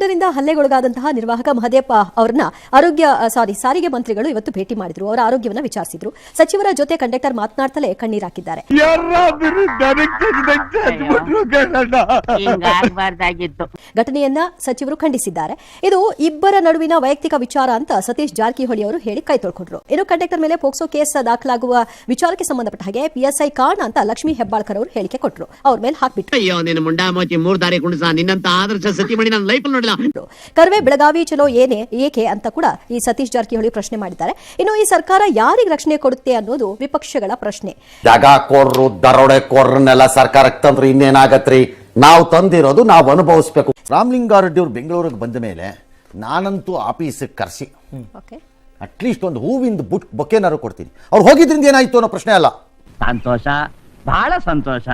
ಮುಖಂಡರಿಂದ ಹಲ್ಲೆಗೊಳಗಾದಂತಹ ನಿರ್ವಾಹಕ ಮಹದೇವಪ್ಪ ಅವರನ್ನ ಆರೋಗ್ಯ ಸಾರಿ ಸಾರಿಗೆ ಮಂತ್ರಿಗಳು ಇವತ್ತು ಭೇಟಿ ಮಾಡಿದ್ರು. ಅವರ ಆರೋಗ್ಯವನ್ನ ವಿಚಾರಿಸಿದ್ರು. ಸಚಿವರ ಜೊತೆ ಕಂಡಕ್ಟರ್ ಮಾತನಾಡ್ತಲೇ ಕಣ್ಣೀರಾಕಿದ್ದಾರೆ ಹಾಕಿದ್ದಾರೆ. ಘಟನೆಯನ್ನ ಸಚಿವರು ಖಂಡಿಸಿದ್ದಾರೆ. ಇದು ಇಬ್ಬರ ನಡುವಿನ ವೈಯಕ್ತಿಕ ವಿಚಾರ ಅಂತ ಸತೀಶ್ ಜಾರಕಿಹೊಳಿ ಅವರು ಹೇಳಿ ಕೈ ತೊಳ್ಕೊಂಡ್ರು. ಇನ್ನು ಕಂಡಕ್ಟರ್ ಮೇಲೆ ಪೋಕ್ಸೋ ಕೇಸ್ ದಾಖಲಾಗುವ ವಿಚಾರಕ್ಕೆ ಸಂಬಂಧಪಟ್ಟ ಹಾಗೆ ಪಿಎಸ್ಐ ಕಾರಣ ಅಂತ ಲಕ್ಷ್ಮೀ ಹೆಬ್ಬಾಳ್ಕರ್ ಅವರು ಹೇಳಿಕೆ ಕೊಟ್ಟರು ಅವ್ರ ಮೇಲೆ ಹಾಕ್ಬಿಟ್ರು. ಅಯ್ಯೋ ನಿನ್ನ ಮುಂಡಾ ಮೋಚಿ ಮೂರ್ ದಾರಿ ಕುಣಿಸ ನಿನ್ನಂತ ಆದರ್ಶ ಸತಿಮಣಿ ನನ್ನ ಲೈಫ್ ನೋಡಿಲ್ಲ. ಕರ್ವೆ ಬೆಳಗಾವಿ ಚಲೋ ಏನೇ ಏಕೆ ಅಂತ ಕೂಡ ಈ ಸತೀಶ್ ಜಾರಕಿಹೊಳಿ ಪ್ರಶ್ನೆ ಮಾಡಿದ್ದಾರೆ. ಇನ್ನು ಈ ಸರ್ಕಾರ ಯಾರಿಗೆ ರಕ್ಷಣೆ ಕೊಡುತ್ತೆ ಅನ್ನೋದು ವಿಪಕ್ಷಗಳ ಪ್ರಶ್ನೆ. ಜಾಗ ಕೋರ್ರು ದರೋಡೆ ಕೋರ್ರನ್ನೆಲ್ಲ ಸರ್ಕಾರಕ್ಕೆ ತಂದ್ರೆ ಇನ್ನೇನಾಗತ್ರಿ? ನಾವು ತಂದಿರೋದು ನಾವು ಅನುಭವಿಸ್ಬೇಕು. ರಾಮಲಿಂಗಾರೆಡ್ಡಿ ಅವ್ರು ಬೆಂಗಳೂರಿಗೆ ಬಂದ ಮೇಲೆ ನಾನಂತೂ ಆಫೀಸಿಗೆ ಕರೆಸಿ. ಓಕೆ. ಅಟ್ಲೀಸ್ಟ್ ಒಂದು ಹೂವಿಂದ ಬುಟ್ ಬೊಕ್ಕೇನಾರು ಕೊಡ್ತೀನಿ. ಅವ್ರು ಹೋಗಿದ್ರಿಂದ ಏನಾಯ್ತು ಅನ್ನೋ ಪ್ರಶ್ನೆ ಅಲ್ಲ. ಸಂತೋಷ ಬಹಳ ಸಂತೋಷ.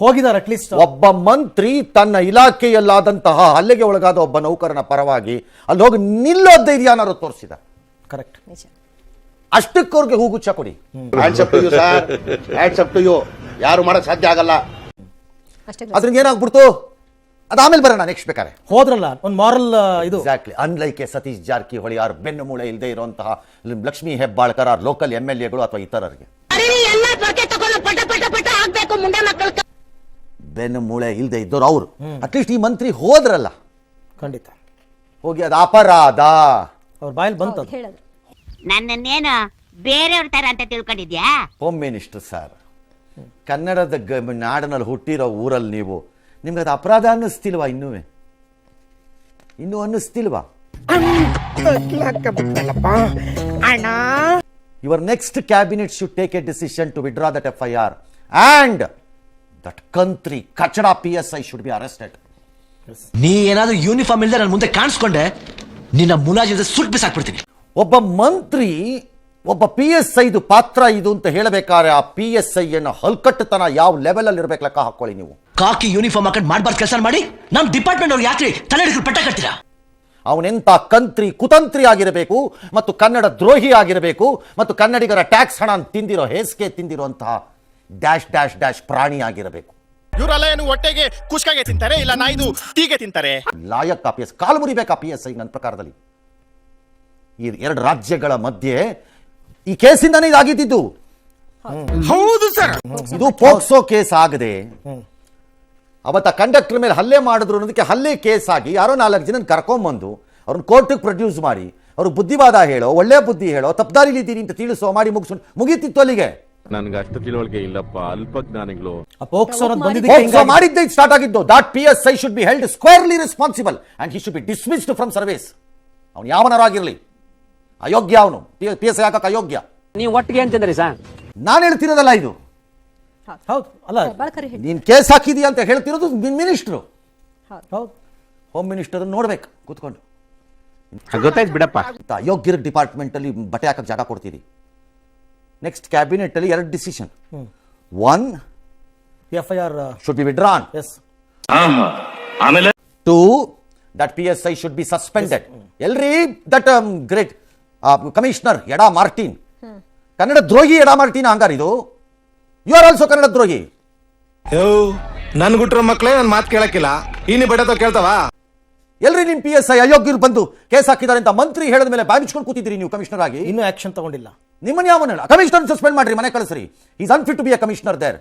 ಹೋಗಿದ್ದಾರೆ ಅಟ್ಲೀಸ್ಟ್ ಒಬ್ಬ ಮಂತ್ರಿ ತನ್ನ ಇಲಾಖೆಯಲ್ಲಾದಂತಹ ಹಲ್ಲೆಗೆ ಒಳಗಾದ ಒಬ್ಬ ನೌಕರನ ಪರವಾಗಿ ಅಲ್ಲಿ ಹೋಗಿ ನಿಲ್ಲೋ ಧೈರ್ಯನಾರು ತೋರಿಸಿದ. ಕರೆಕ್ಟ್ ನಿಜ. ಅಷ್ಟಕ್ಕವ್ರಿಗೆ ಹೂಗುಚ್ಛ ಕೊಡಿ. Hands up sir hands up to you ಯಾರು ಮಾಡಕ್ ಸಾಧ್ಯ ಆಗಲ್ಲ. ಅಷ್ಟೇ ಅದ್ರಿಂದ ಏನಾಗ್ಬಿಡ್ತು? ಅದಾಮೇಲೆ ಬರೋಣ ನೆಕ್ಸ್ಟ್ ಬೇಕಾರೆ ಹೋದ್ರಲ್ಲ ಒಂದು ಮಾರಲ್ ಇದು. Exactly unlike a Satish Jarkiholi ಅವ್ರ ಬೆನ್ನು ಮೂಳೆ ಇಲ್ಲದೆ ಇರುವಂತಹ Lakshmi Hebbalkar local M L ಎಗಳು ಅಥವಾ ಇತರರಿಗೆ. ಬೆನ್ನು ಮೂಳೆ ಇಲ್ಲದೆ ಇದ್ದವ್ರು ಅವರು. ಅಟ್ಲೀಸ್ಟ್ ಈ ಮಂತ್ರಿ ಹೋದ್ರಲ್ಲ. ಖಂಡಿತ. ಹೋಗಿ ಅದು ಅಪರಾಧ. ಅವ್ರ ಬಾಯಲ್ಲಿ ಬಂತು ಹೇಳಿದ್ರು ನನ್ನನ್ನೇನು ಬೇರೆಯವ್ರ ತರ ಅಂತ ತಿಳ್ಕೊಂಡಿದ್ಯಾ? ಹೋಮ್ ಮಿನಿಸ್ಟರ್ ಸರ್ ಕನ್ನಡದ ಗ ನಾಡಿನಲ್ಲಿ ಹುಟ್ಟಿರೋ ಊರಲ್ಲಿ ನೀವು ನಿಮ್ಗೆ ಅದು ಅಪರಾಧ ಅನ್ನಿಸ್ತಿಲ್ವಾ ಇನ್ನೂ? ಇನ್ನೂ ಅನ್ನಿಸ್ತಿಲ್ವಾ? Your next cabinet should take a decision to withdraw that F I R and that ಕಂತ್ರಿ ಕಚಡ P S I should be arrested ನೀ ಏನಾದ್ರೂ ಯೂನಿಫಾರ್ಮ್ ಇಲ್ಲದೆ ನನ್ನ ಮುಂದೆ ಕಾಣಿಸ್ಕೊಂಡೆ ನಿನ್ನ ಮುಲಾಜಿಲ್ಲದೆ ಸುಟ್ ಬಿಸಾಕ್ಬಿಡ್ತೀನಿ. ಒಬ್ಬ ಮಂತ್ರಿ ಒಬ್ಬ ಪಿ ಎಸ್ ಐದು ಪಾತ್ರ ಇದು ಅಂತ ಹೇಳಬೇಕಾದ್ರೆ ಆ ಪಿ ಎಸ್ ಐ ಅನ್ನ ಹಲ್ಕಟ್ಟತನ ಯಾವ ಲೆವೆಲ್ ಅಲ್ಲಿ ಇರಬೇಕು ಲೆಕ್ಕ ಹಾಕೊಳ್ಳಿ ನೀವು. ಕಾಕಿ ಯೂನಿಫಾರ್ಮ್ ಹಾಕೊಂಡು ಮಾಡಬಾರ್ದು ಕೆಲಸ ಮಾಡಿ ನಮ್ಮ ಡಿಪಾರ್ಟ್ಮೆಂಟ್ ಅವ್ರು ಯಾಕ್ರಿ ತಲೆ ಹಿಡಿದು ಪಟ್ಟ ಕಟ್ತೀರಾ? ಅವನೆಂತ ಕಂತ್ರಿ ಕುತಂತ್ರಿ ಆಗಿರಬೇಕು ಮತ್ತು ಕನ್ನಡ ದ್ರೋಹಿ ಆಗಿರಬೇಕು ಮತ್ತು ಕನ್ನಡಿಗರ ಟ್ಯಾಕ್ಸ್ ಹಣ ತಿಂದಿರೋ ಹೇಸಿಗೆ ತಿಂದಿರುವಂತಹ ಡ್ಯಾಶ್ ಡ್ಯಾಶ್ ಡ್ಯಾಶ್ ಪ್ರಾಣಿ ಆಗಿರಬೇಕು. ಇವರೆಲ್ಲ ಏನು ಹೊಟ್ಟೆಗೆ ಕುಷ್ಕಾಗೆ ತಿಂತಾರೆ ಇಲ್ಲ ನಾಯ್ದು ಟೀಗೆ ತಿಂತಾರೆ? ಲಾಯಕ್ ಪಿ ಎಸ್ ಕಾಲು ಮುರಿಬೇಕು ಪಿ ಎಸ್ ಐ ನನ್ನ ಪ್ರಕಾರದಲ್ಲಿ? ಈ ಎರಡು ರಾಜ್ಯಗಳ ಮಧ್ಯೆ ಈ ಕೇಸಿಂದಾನೇ ಇದಾಗಿದ್ದು ಹೌದು ಸರ್ ಇದು ಪೋಕ್ಸೋ ಕೇಸ್ ಆಗದೆ ಅವತ್ತ ಕಂಡಕ್ಟರ್ ಮೇಲೆ ಹಲ್ಲೆ ಮಾಡಿದ್ರು ಅನ್ನೋದಕ್ಕೆ ಹಲ್ಲೆ ಕೇಸ್ ಆಗಿ ಯಾರೋ ನಾಲ್ಕು ಜನ ಕರ್ಕೊಂಬಂದು ಅವ್ರನ್ನ ಕೋರ್ಟಿಗೆ ಪ್ರೊಡ್ಯೂಸ್ ಮಾಡಿ ಅವ್ರಿಗೆ ಬುದ್ಧಿವಾದ ಹೇಳೋ ಒಳ್ಳೆ ಬುದ್ಧಿ ಹೇಳೋ ತಪ್ಪದಾರಿಲಿದ್ದೀನಿ ಅಂತ ತಿಳಿಸೋ ಮಾಡಿ ಮುಗಿಸ್ ಮುಗೀತಿತ್ತು ಅಲ್ಲಿಗೆ. ನನ್ಗೆ ಅಷ್ಟು ತಿಳುವಳಿಕೆ ಇಲ್ಲಪ್ಪ ಅಲ್ಪ ಜ್ಞಾನಿಗಳು. ಪೋಕ್ಸೋ ಮಾಡಿದ್ದೆ ಸ್ಟಾರ್ಟ್ ಆಗಿದ್ದು. That P S I should be held squarely responsible and he should be dismissed from service ಅವನು ಯಾವನರಾಗಿರಲಿ? ಅಯೋಗ್ಯ ಅವನು. ಪಿ ಎಸ್ ಐ ಹಾಕಕ್ಕೆ ಅಯೋಗ್ಯ. ನೀವು ಒಟ್ಟಿಗೆ ಅಂತಂದ್ರೆ ಸರ್? ನಾನು ಹೇಳ್ತಿರೋದಲ್ಲ ಇದು. ಹೌದು. ಅಲ್ಲ. ನೀನ್ ಕೇಸ್ ಹಾಕಿದೀಯ ಅಂತ ಹೇಳ್ತಿರೋದು ಮಿನಿಸ್ಟ್ರು. ಹೌದು. ಹೋಮ್ ಮಿನಿಸ್ಟರ್ ನೋಡ್ಬೇಕು ಕೂತ್ಕೊಂಡು. ಗೊತ್ತಾಯ್ತು ಬಿಡಪ್ಪ. ಅಯೋಗ್ಯರ ಡಿಪಾರ್ಟ್ಮೆಂಟ್ ಅಲ್ಲಿ ಬಟ್ಟೆ ಹಾಕಕ್ಕೆ ಜಾಗ ಕೊಡ್ತೀರಿ. ನೆಕ್ಸ್ಟ್ ಕ್ಯಾಬಿನೆಟ್ ಅಲ್ಲಿ ಎರಡು decision one F I R should be withdrawn yes ಆಮೇಲೆ? Two that P S I should be suspended alright that great commissioner Eda Martin. Kannada ದ್ರೋಹಿ ಎಡಾ Martin ಹಂಗಾರ ಇದು? ಯು ಆರ್ ಆಲ್ಸೋ ಕನ್ನಡ ದ್ರೋಹಿ. ನನ್ ಗುಟ್ರ ಮಕ್ಳೇ ನನ್ ಮಾತು ಕೇಳಕ್ಕಿಲ್ಲ. ಇನ್ನು ಬಡತ ಕೇಳ್ತಾವ? ಎಲ್ರಿ ನಿಮ್ ಪಿ ಎಸ್ ಐ ಅಯೋಗ್ಯರು ಬಂದು ಕೇಸ್ ಹಾಕಿದ್ದಾರೆ ಅಂತ ಮಂತ್ರಿ ಹೇಳಿದ ಮೇಲೆ ಬಾಯಿಸ್ಕೊಂಡು ಕೂತಿದ್ದೀರಿ ನೀವು ಕಮಿಷನರ್ ಆಗಿ? ಇನ್ನೂ ಆಕ್ಷನ್ ತಗೊಂಡಿಲ್ಲ. ನಿಮ್ಮನ್ನ ಯಾವನ ಕಮಿಷನರ್ ಸಸ್ಪೆಂಡ್ ಮಾಡ್ರಿ ಮನೆ ಕಳಿಸ್ರಿ. Is unfit to be a commissioner there